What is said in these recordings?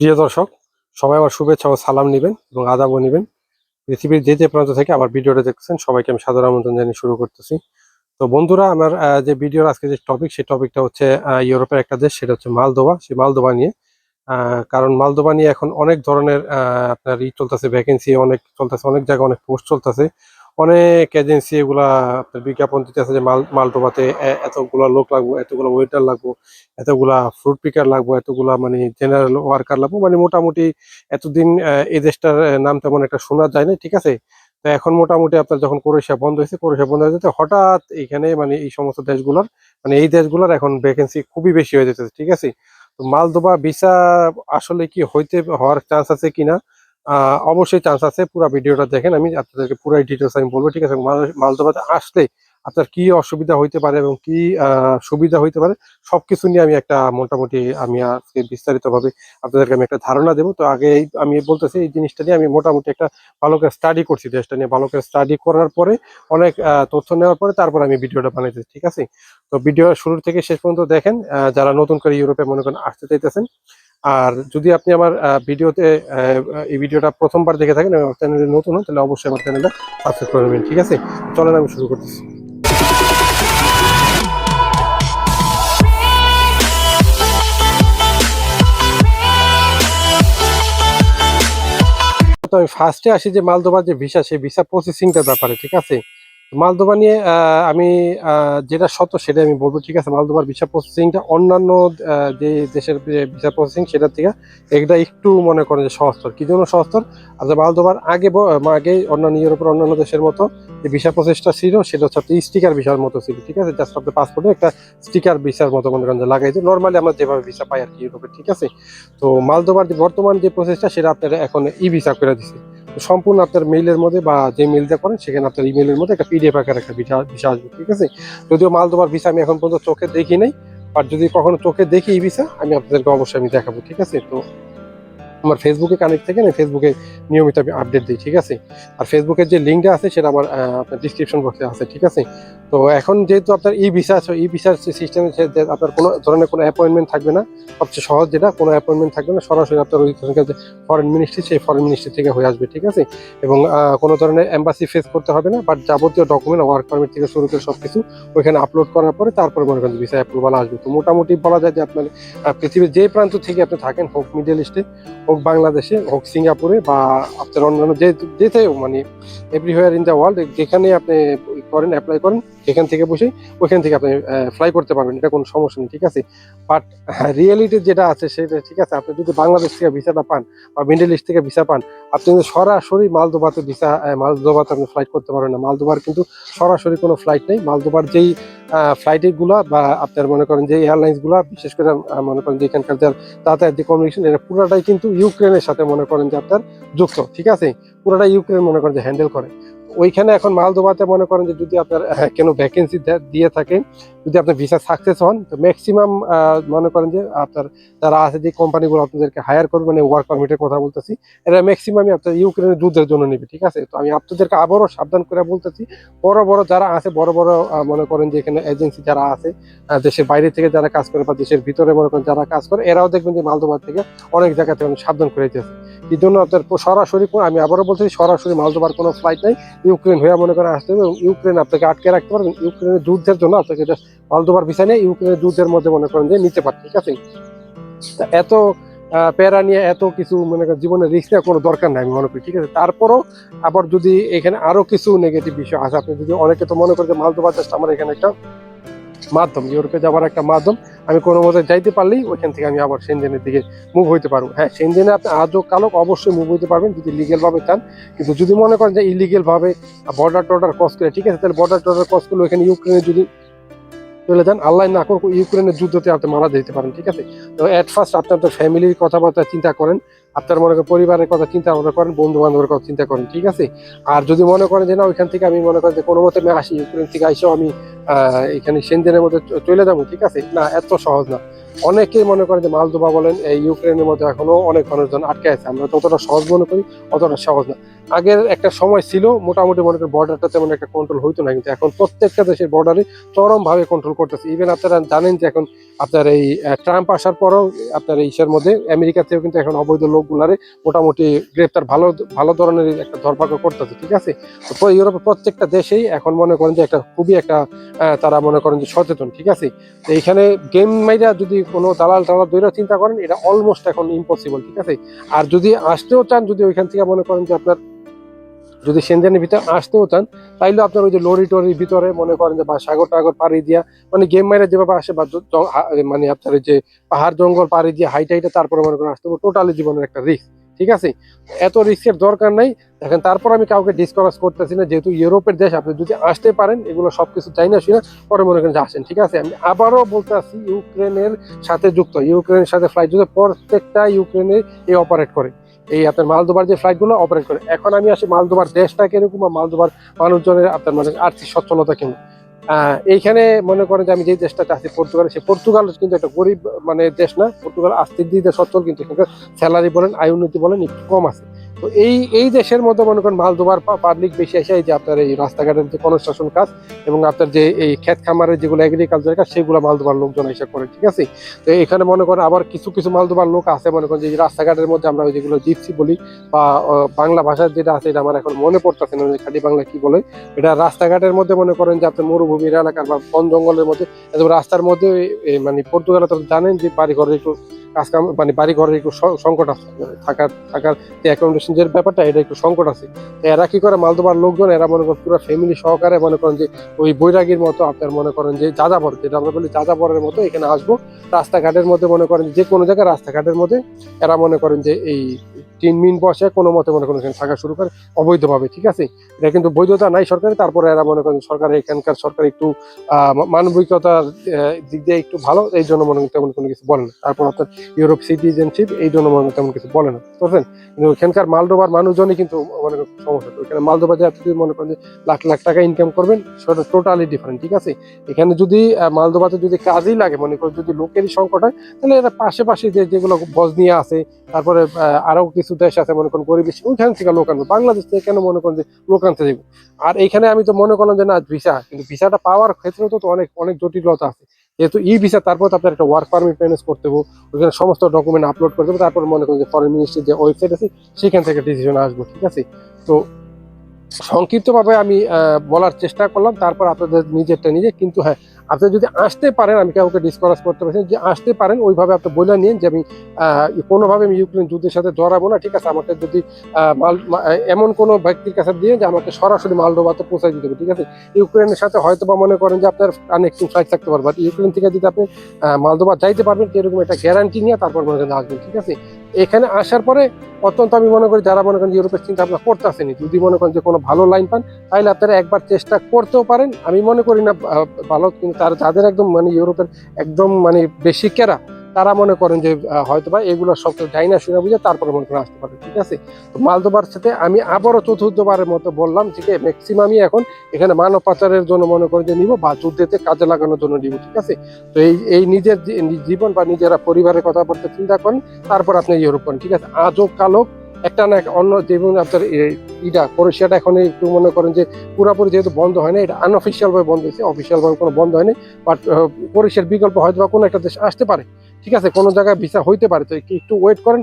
প্রিয় দর্শক, সবাই আমার শুভেচ্ছা ও সালাম নেবেন এবং আদাবও নেবেন। পৃথিবীর যে যে প্রান্ত থেকে আমার ভিডিওটা দেখতেছেন সবাইকে আমি সাদর আমন্ত্রণ জানিয়ে শুরু করতেছি। তো বন্ধুরা, আমার যে ভিডিওর আজকে যে টপিক সেই টপিকটা হচ্ছে ইউরোপের একটা দেশ, সেটা হচ্ছে মালদোবা সেই মালদোবা নিয়ে কারণ মালদোবা নিয়ে এখন অনেক ধরনের আপনার ই চলতেছে ভ্যাকেন্সি অনেক চলতেছে, অনেক জায়গায় অনেক পোস্ট চলতেছে। অনেক এজেন্সি এগুলা আপনার বিজ্ঞাপন দিতেছে যে মাল মালদোবাতে এ- এতগুলা লোক লাগবো, এতগুলা ওয়েটার লাগবো, এতগুলা ফ্রুট পিকার লাগবো, এতগুলা মানে জেনারেল ওয়ার্কার লাগবো। মানে মোটামুটি এতদিন এই দেশটার নাম তেমন একটা শোনা যায় না ঠিক আছে? তো এখন মোটামুটি আপনার যখন ক্রোয়েশিয়া বন্ধ হয়েছে, ক্রোয়েশিয়া বন্ধ হয়ে হঠাৎ এখানে মানে এই সমস্ত দেশগুলোর মানে এই দেশগুলোর এখন ভ্যাকেন্সি খুবই বেশি হয়ে যেতেছে, ঠিক আছে? তো মালদোবা ভিসা আসলে কি হইতে, হওয়ার চান্স আছে কিনা? অবশ্যই চান্স আছে, পুরো ভিডিওটা দেখেন, আমি আপনাদেরকে পুরাই ডিটেলস আমি বলব, ঠিক আছে? মাল- মালদোবাতে আসলে আপনার কি অসুবিধা হইতে পারে এবং কি সুবিধা হইতে পারে, সবকিছু নিয়ে আমি একটা মোটামুটি আমি আজকে বিস্তারিতভাবে আপনাদেরকে আমি একটা ধারণা দেবো। তো আগে আমি বলতেছি, এই জিনিসটা নিয়ে আমি মোটামুটি একটা ভালো করে স্টাডি করছি, দেশটা নিয়ে ভালো করে স্টাডি করার পরে অনেক তথ্য নেওয়ার পরে তারপর আমি ভিডিওটা বানাইতেছি, ঠিক আছে? তো ভিডিও শুরু থেকে শেষ পর্যন্ত দেখেন যারা নতুন করে ইউরোপে মনে করেন আসতে চাইতেছেন আর যদি আপনি আমার ভিডিওতে এই ভিডিওটা প্রথমবার দেখে থাকেন এবং চ্যানেলে নতুন হন, তাহলে অবশ্যই আমার চ্যানেলটা সাবস্ক্রাইব করে নেবেন, ঠিক আছে? চলেন, আমি শুরু করতেছি। আমি ফার্স্টে আসি যে মালদোবার যে ভিসা সেই ভিসা প্রসেসিংটার ব্যাপারে, ঠিক আছে? মালদোবা নিয়ে আমি যেটা সত্য সেটা আমি বলব। ঠিক আছে, মালদোবার ভিসা প্রসেসিংটা অন্যান্য যে দেশের ভিসা প্রসেসিং সেটার থেকে এটা একটু মনে করেন যে সহস্তর কি জন্য সহস্তর আচ্ছা মালদোবার আগে আগে অন্যান্য ইউরোপের অন্যান্য দেশের মতো যে ভিসা প্রসেসটা ছিল, সেটা হচ্ছে আপনার স্টিকার ভিসার মতো ছিল। ঠিক আছে জাস্ট আপনার পাসপোর্টে একটা স্টিকার ভিসার মতো মনে করেন যে লাগাইছে নর্মালি আমরা যেভাবে ভিসা পাই আর কি ইউরোপে ঠিক আছে? তো মালদোবার যে বর্তমান যে প্রসেসটা সেটা আপনারা এখন ই ভিসা করে তো সম্পূর্ণ আপনার মেইলের মধ্যে বা যে মেইলটা করেন, সেখানে আপনার ইমেলের মধ্যে একটা পিডিএফ আকার একটা ভিসা ভিসা আসবে, ঠিক আছে? যদিও মালদোবার ভিসা আমি এখন পর্যন্ত চোখে দেখি নাই আর যদি কখনো চোখে দেখি এই ভিসা আমি আপনাদেরকে অবশ্যই আমি দেখাবো, ঠিক আছে? তো আমার ফেসবুকে কানেক্ট থেকে আমি ফেসবুকে নিয়মিত আমি আপডেট দিই, ঠিক আছে? আর ফেসবুকের যে লিঙ্কটা আছে সেটা আমার আপনার ডিসক্রিপশন বক্সে আছে, ঠিক আছে? তো এখন যেহেতু আপনার ই ভিসা ই ভিসার সিস্টেমে আপনার কোনো ধরনের কোনো অ্যাপয়েন্টমেন্ট থাকবে না, সবচেয়ে সহজ যেটা, কোনো অ্যাপয়েন্টমেন্ট থাকবে না, সরাসরি আপনার ওইখানকার যে ফরেন মিনিস্ট্রি সেই ফরেন মিনিস্ট্রি থেকে হয়ে আসবে, ঠিক আছে? এবং কোনো ধরনের এম্বাসি ফেস করতে হবে না বাট যাবতীয় ডকুমেন্ট ওয়ার্ক পারমিট থেকে শুরু করে সব কিছু ওইখানে আপলোড করার পরে তারপরে মনে করেন ভিসা অ্যাপ্রুভাল আসবে। তো মোটামুটি বলা যায় যে আপনার পৃথিবীর যে প্রান্ত থেকে আপনি থাকেন, হোক মিডল ইস্টে হোক বাংলাদেশে হোক সিঙ্গাপুরে বা আপনার অন্যান্য যে যেতেও মানে এভরিহোয়ার ইন দ্য ওয়ার্ল্ড যেখানে আপনি করেন অ্যাপ্লাই করেন সেখান থেকে বসে ওইখান থেকে আপনি ফ্লাই করতে পারবেন, এটা কোনো সমস্যা নেই, ঠিক আছে? বাট রিয়েলিটি যেটা আছে সেটা, ঠিক আছে? আপনি যদি বাংলাদেশ থেকে ভিসাটা পান বা মিডল ইস্ট থেকে ভিসা পান আপনি কিন্তু সরাসরি মালদোবাতে ভিসা মালদোবাতে আপনি ফ্লাইট করতে পারবেন না। মালদোবার কিন্তু সরাসরি কোনো ফ্লাইট নেই। মালদোবার যেই ফ্লাইটেরগুলা বা আপনার মনে করেন যে এয়ারলাইন্সগুলা, বিশেষ করে মনে করেন যে এখানকার যার যাতায়াত কমিউনিকেশন এটা পুরোটাই কিন্তু ইউক্রেনের সাথে মনে করেন যে আপনার যুক্ত, ঠিক আছে? পুরোটাই ইউক্রেন মনে করেন যে হ্যান্ডেল করে। ওইখানে এখন মালদোবাতে মনে করেন যে যদি আপনার কোনো ভ্যাকেন্সি দিয়ে থাকে, যদি আপনার ভিসা সাকসেস হন, তো ম্যাক্সিমাম মনে করেন যে আপনার যারা আছে যে কোম্পানিগুলো আপনাদেরকে হায়ার করবে মানে ওয়ার্ক পারমিটের কথা বলতেছি, এরা ম্যাক্সিমামই আপনার ইউক্রেনের যুদ্ধের জন্য নেবে, ঠিক আছে? তো আমি আপনাদেরকে আবারও সাবধান করে বলতেছি, বড় বড় যারা আছে, বড় বড় মনে করেন যে এখানে এজেন্সি যারা আছে দেশের বাইরে থেকে যারা কাজ করে বা দেশের ভিতরে মনে করেন যারা কাজ করে, এরাও দেখবেন যে মালদোবার থেকে অনেক জায়গা থেকে সাবধান করে দিতেছে। এই জন্য আপনার সরাসরি, আমি আবারও বলছি সরাসরি মালদোবার কোনো ফ্লাইট নেই। ইউক্রেন হয়ে মনে করে আসতে হবে এবং ইউক্রেন আপনাকে আটকে রাখতে পারবেন। ইউক্রেনের যুদ্ধের জন্য আপনাকে just মালদোবার ভিসা নিয়ে ইউক্রেনের যুদ্ধের মধ্যে মনে করেন যে নিতে পারে ঠিক আছে? এত প্যারা নিয়ে এত কিছু মনে করেন জীবনের রিস্ক নেওয়ার কোনো দরকার নাই আমি মনে করি, ঠিক আছে? তারপরও আবার যদি এখানে আরও কিছু নেগেটিভ বিষয় আছে, আপনি যদি অনেকে তো মনে করেন যে মালদোবার জাস্ট আমার এখানে একটা মাধ্যম, ইউরোপে যাওয়ার একটা মাধ্যম, আমি কোনো মতে যাইতে পারলেই ওইখান থেকে আমি আবার সেনজেনের দিকে মুভ হইতে পারব। হ্যাঁ সেনজেনে আপনি আজও কালক অবশ্যই মুভ হইতে পারবেন, যদি লিগেল ভাবে চান। কিন্তু যদি মনে করেন যে ইলিগেল ভাবে বর্ডার টর্ডার ক্রস করে, ঠিক আছে, তাহলে বর্ডার টর্ডার ক্রস করলে ওখানে ইউক্রেনে যদি চলে যান, আল্লাহ না করুক ইউক্রেনের যুদ্ধতে আপনি মারা যেতে পারেন, ঠিক আছে? তো এট ফার্স্ট আপনি আপনার ফ্যামিলির কথাবার্তা চিন্তা করেন আপনার মনে করেন পরিবারের কথা চিন্তা ভাবনা করেন বন্ধু বান্ধবের কথা চিন্তা করেন, ঠিক আছে? আর যদি মনে করেন যে না, ওইখান থেকে আমি মনে করেন যে কোনো মতে আসি ইউক্রেন থেকে আইসেও আমি এখানে সেনজেনের মধ্যে চলে যাব, ঠিক আছে? না, এত সহজ না। অনেকেই মনে করেন যে মালদোবা বলেন, এই ইউক্রেনের মধ্যে এখনও অনেক মানুষজন আটকে আছে। আমরা যতটা সহজ মনে করি, অতটা সহজ না। আগের একটা সময় ছিল, মোটামুটি মনে করেন বর্ডারটা তেমন একটা কন্ট্রোল হইতো না, কিন্তু এখন প্রত্যেকটা দেশের বর্ডারে চরমভাবে কন্ট্রোল করতেছে। ইভেন আপনারা জানেন যে এখন আপনার এই ট্রাম্প আসার পরেও আপনার এই ইসের মধ্যে আমেরিকাতেও কিন্তু এখন অবৈধ লোকগুলারে মোটামুটি গ্রেপ্তার ভালো ভালো ধরনের একটা ধরপাকড় করতেছে, ঠিক আছে? তো ইউরোপের প্রত্যেকটা দেশেই এখন মনে করেন যে একটা খুবই একটা তারা মনে করেন যে সচেতন, ঠিক আছে? তো এইখানে গেম মাইরা যদি কোনো দালাল টালাল দৈরা চিন্তা করেন, এটা অলমোস্ট এখন ইম্পসিবল ঠিক আছে? আর যদি আসতেও চান, যদি ওইখান থেকে মনে করেন যে আপনার যদি সেনজেনের ভিতরে আসতেও চান, তাইলে আপনার ওই যে লরি টরির ভিতরে মনে করেন যে বা সাগর টাগর পাড়ি দিয়া মানে গেম মাইরা যেভাবে আসে বা মানে আপনার যে পাহাড় জঙ্গল পাড়ি দিয়ে, হাইট হাইটে তারপরে মনে করেন আসতে টোটালি জীবনের একটা রিস্ক ঠিক আছে? এত রিস্কের দরকার নাই। দেখেন, তারপর আমি কাউকে ডিসকাস করতেছি না, যেহেতু ইউরোপের দেশ, আপনি যদি আসতে পারেন, এগুলো সবকিছু চাই না শুনে পরে মনে করেন আসেন, ঠিক আছে? আমি আবারও বলতে আসছি ইউক্রেনের সাথে যুক্ত, ইউক্রেনের সাথে ফ্লাইট যুক্ত প্রত্যেকটা ইউক্রেনে এই অপারেট করে। এই আপনার মালদোবার যে ফ্লাইটগুলো অপারেট করে, এখন আমি আসি মালদোবার দেশটা কীরকম বা মালদোবার মানুষজনের আপনার মানে আর্থিক সচ্ছলতা কেমন এইখানে মনে করেন যে আমি যে দেশটাতে আছি, পর্তুগাল সে পর্তুগাল কিন্তু একটা গরিব মানে দেশ না, পর্তুগাল আর্থিক দিক দিয়ে সচ্ছল কিন্তু এখানকার স্যালারি বলেন, আয় উন্নতি বলেন, একটু কম আছে। তো এই এই দেশের মধ্যে মনে করেন মালদোবার পাবলিক বেশি আসে এই যে আপনার এই রাস্তাঘাটের যে কনস্ট্রাকশন কাজ এবং আপনার যে এই ক্ষেত খামারের যেগুলো এগ্রিকালচার কাজ, সেগুলো মালদোবার লোকজন এসে করে, ঠিক আছে? তো এখানে মনে করেন আবার কিছু কিছু মালদোবার লোক আছে মনে করেন যে রাস্তাঘাটের মধ্যে আমরা যেগুলো জিপসি বলি বা বাংলা ভাষার যেটা আছে এটা আমার এখন মনে পড়তেছে না খাঁটি বাংলা কি বলে? এটা রাস্তাঘাটের মধ্যে মনে করেন যে আপনার মরুভূমির এলাকার বা বন জঙ্গলের মধ্যে একদম রাস্তার মধ্যে মানে পর্তুগালে তো জানেন যে বাড়ি ঘরের একটু কাজ কাম মানে বাড়ি ঘরের একটু সংকট আছে, থাকার থাকার যে অ্যাকোমোডেশন যে ব্যাপারটা, এটা একটু সংকট আছে। এরা কি করে মালদোবার লোকজন, এরা মনে করেন পুরো ফ্যামিলি সহকারে মনে করেন যে ওই বৈরাগীর মতো, আপনার মনে করেন যে যাযাবর, যেটা আমরা বলি যাযাবরের মতো, এখানে আসব। রাস্তাঘাটের মধ্যে মনে করেন যে কোনো জায়গায় রাস্তাঘাটের মধ্যে এরা মনে করেন যে এই তিন মিন বসে কোনো মতে মনে করেন থাকা শুরু করে অবৈধভাবে ঠিক আছে? এটা কিন্তু বৈধতা নাই সরকারের তারপরে এরা মনে করেন সরকার এখানকার সরকার একটু মানবিকতার দিক দিয়ে একটু ভালো এই জন্য মনে করেন তেমন কোনো কিছু বলে না। তারপর আপনার ইউরোপ সিটিজেনশিপ এই জন্য মনে করেন তেমন কিছু বলে না বুঝছেন? কিন্তু ওইখানকার মালদোবার মানুষজনই কিন্তু মনে করেন সমস্যা। ওইখানে মালদোবার যে আপনি মনে করেন যে লাখ লাখ টাকা ইনকাম করবেন সেটা টোটালি ডিফারেন্ট ঠিক আছে? এখানে যদি মালদোবাতে যদি কাজই লাগে মনে করেন যদি লোকেরই সংকট হয় তাহলে এরা পাশে পাশে যে যেগুলো বজনিয়া আছে তারপরে আহ, আরও কিছু দেশ আছে, মনে করেন গরিব ওইখান থেকে লোক আনবে। বাংলাদেশ থেকে কেন মনে করেন যে লোক আনতে আর এখানে আমি তো মনে করলাম যে না, ভিসা। কিন্তু ভিসাটা পাওয়ার ক্ষেত্রেও তো অনেক অনেক জটিলতা আছে। যেহেতু ই ভিসা, তারপর আপনার একটা ওয়ার্ক পারমিট ম্যানেজ করতে হবে, ওইখানে সমস্ত ডকুমেন্ট আপলোড করতে হবে তারপর মনে করেন যে ফরেন মিনিস্ট্রির যে ওয়েবসাইট আছে, সেখান থেকে ডিসিশন আসব, ঠিক আছে? তো সংক্ষিপ্তভাবে আমি বলার চেষ্টা করলাম, তারপর আপনাদের নিজেরটা নিজে, কিন্তু হ্যাঁ আপনি যদি আসতে পারেন, আমি কাউকে ডিসকাস করতে পারছি যে আসতে পারেন, ওইভাবে আপনি বলে নিন যে আমি কোনোভাবে আমি ইউক্রেন যুদ্ধের সাথে জড়াবো না, ঠিক আছে? আমাকে যদি মাল এমন কোনো ব্যক্তির কাছে দিয়ে যে আমাকে সরাসরি মালডোবাতে পৌঁছাই দিতে হবে, ঠিক আছে? ইউক্রেনের সাথে হয়তো বা মনে করেন যে আপনার কানেক্টিং ফ্লাইট থাকতে পারবে বাট ইউক্রেন থেকে যদি আপনি মালদোবা যাইতে পারবেন এরকম একটা গ্যারান্টি নিয়ে তারপর মনে করেন আসবেন, ঠিক আছে? এখানে আসার পরে অত্যন্ত আমি মনে করি যারা মনে করেন ইউরোপের চিন্তা ভাবনা করতে আসেনি যদি মনে করেন যে কোনো ভালো লাইন পান তাহলে আপনারা একবার চেষ্টা করতেও পারেন। আমি মনে করি না ভালো, কিন্তু তার যাদের একদম মানে ইউরোপের একদম মানে বেশি কেরা তারা মনে করেন যে হয়তো বা এগুলো সব যাই না, শুনে বুঝে তারপরে মনে করেন আসতে পারে ঠিক আছে? তো মালদোবার সাথে আমি আবারও চতুর্থবারের মতো বললাম যে ম্যাক্সিমামই এখন এখানে মানব পাচারের জন্য মনে করেন যে নিব, বা যুদ্ধেতে কাজে লাগানোর জন্য নিব, ঠিক আছে? তো এই এই নিজের জীবন বা নিজেরা পরিবারের কথা বলতে চিন্তা করেন, তারপর আপনি ইউরোপ করেন ঠিক আছে? আজও কালো, একটা না অন্য যেমন আপনার ইটা, ক্রোয়েশিয়াটা এখন একটু মনে করেন যে পুরোপুরি যেহেতু বন্ধ হয় না, এটা আনঅফিসিয়াল ভাবে বন্ধ হয়েছে অফিসিয়াল ভাবে কোনো বন্ধ হয়নি বাট ক্রোয়েশিয়ার বিকল্প হয়তো বা কোনো একটা দেশ আসতে পারে। ঠিক আছে, কোনো জায়গায় ভিসা হইতে পারে। তো একটু- ওয়েট করেন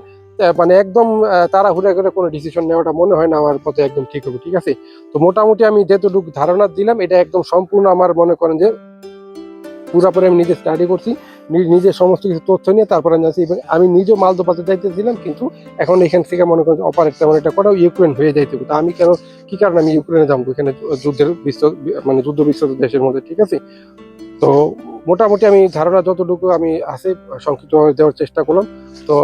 মানে একদম তাড়াহুড়া করে কোনো ডিসিশন নেওয়াটা মনে হয় না আমার পথে একদম ঠিক হবে, ঠিক আছে? তো মোটামুটি আমি যেতটুকু ধারণা দিলাম, এটা একদম সম্পূর্ণ আমার মনে করেন যে পুরোপুরি আমি নিজে স্টাডি করছি, নি- নিজের সমস্ত কিছু তথ্য নিয়ে তারপরে আমি এবং আমি নিজেও মালদোপাতে যাইতেছিলাম, কিন্তু এখন এখান থেকে মনে করেন অপারেট তেমন একটা করা ইউক্রেন হয়ে যাইতে। তা আমি কেন, কি কারণে আমি ইউক্রেনে যাব? এখানে যুদ্ধের বিশ্ব মানে যুদ্ধ বিশ্ব দেশের মধ্যে, ঠিক আছে? তো মোটামুটি আমি ধারণা যতটুকু আমি আছে সংক্ষিপ্ত দেওয়ার চেষ্টা করলাম। তো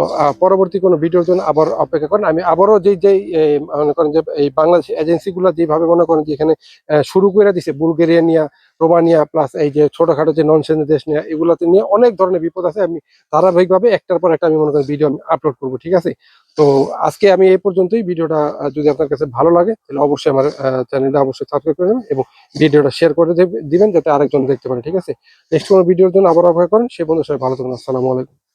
পরবর্তী কোনো ভিডিওর জন্য আবার অপেক্ষা করেন। আমি আবারও যেই যেই মনে করেন যে, এই বাংলাদেশ এজেন্সিগুলো যেভাবে মনে করেন যে এখানে শুরু করে দিছে, বুলগেরিয়া নিয়ে, রোমানিয়া প্লাস এই যে ছোটোখাটো যে নন দেশ নিয়ে, এগুলোতে নিয়ে অনেক ধরনের বিপদ আছে। আমি ধারাবাহিকভাবে একটার পর একটা আমি মনে করেন ভিডিও আমি আপলোড করব, ঠিক আছে? তো আজকে আমি এই পর্যন্তই। ভিডিওটা যদি আপনার কাছে ভালো লাগে, তাহলে অবশ্যই আমার চ্যানেলটা অবশ্যই সাবস্ক্রাইব করে দেবেন এবং ভিডিওটা শেয়ার করে দেবেন যাতে আরেকজন দেখতে পারে, ঠিক আছে? নেক্সট কোনো ভিডিওর জন্য আবার অপেক্ষা করেন। সে বন্ধু সবাই ভালো থাকুন। আসসালামু আলাইকুম।